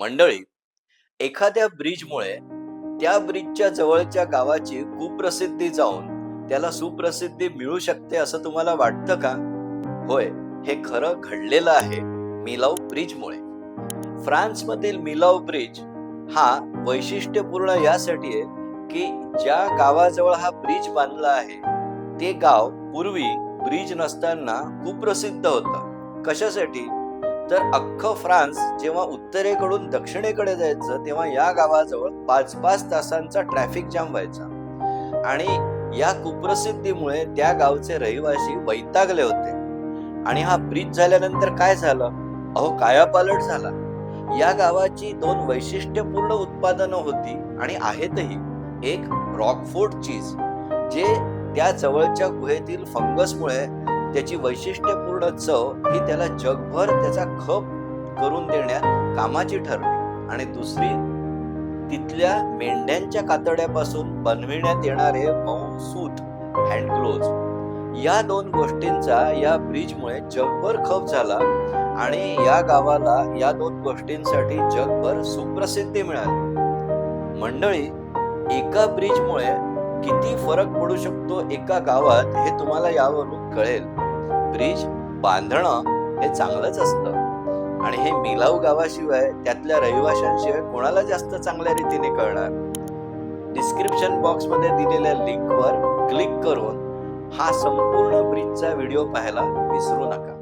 मंडळी एखाद्या ब्रिजमुळे त्या ब्रिजच्या जवळच्या गावाची कुप्रसिद्धी जाऊन त्याला सुप्रसिद्धी मिळू शकते असं तुम्हाला वाटतं का? होय हे खरं घडलेलं आहे मिलाव ब्रिजमुळे. फ्रान्समधील मिलाव ब्रिज हा वैशिष्ट्यपूर्ण यासाठी आहे की ज्या गावाजवळ हा ब्रिज बांधला आहे ते गाव पूर्वी ब्रिज नसताना कुप्रसिद्ध होतं. कशासाठी? तर अख्खं फ्रान्स जेव्हा उत्तरेकडून दक्षिणेकडे जायचं तेव्हा या गावाजवळ पाच पाच तासांचा ट्रॅफिक जाम व्हायचा. आणि या कुप्रसिद्धीमुळे त्या गावचे रहिवासी वैतागले होते. आणि हा ब्रिज झाल्यानंतर काय झालं? अहो कायापालट झाला. या गावाची दोन वैशिष्ट्यपूर्ण उत्पादनं होती आणि आहेतही. एक रॉकफोर्ट चीज जे त्या जवळच्या गुहेतील फंगसमुळे त्याची वैशिष्ट्यपूर्ण चव ही त्याला जगभर त्याचा खप करून देण्यात कामाची ठरली. आणि दुसरी तिथल्या मेंढ्यांच्या कातड्यापासून बनविण्यात येणारे मऊ सूत हँड या दोन गोष्टींचा या ब्रिजमुळे जगभर खप झाला आणि या गावाला या दोन गोष्टींसाठी जगभर सुप्रसिद्धी मिळाली. मंडळी एका ब्रिजमुळे किती फरक पडू शकतो एका गावात हे तुम्हाला यावरून कळेल. ब्रिज बांधणं हे चांगलंच असतं. आणि हे मिलाव गावाशिवाय त्यातल्या रहिवाशांशिवाय कोणाला जास्त चांगल्या रीतीने कळणार? डिस्क्रिप्शन बॉक्समध्ये दिलेल्या लिंकवर क्लिक करून हा संपूर्ण ब्रिजचा व्हिडिओ पाहायला विसरू नका.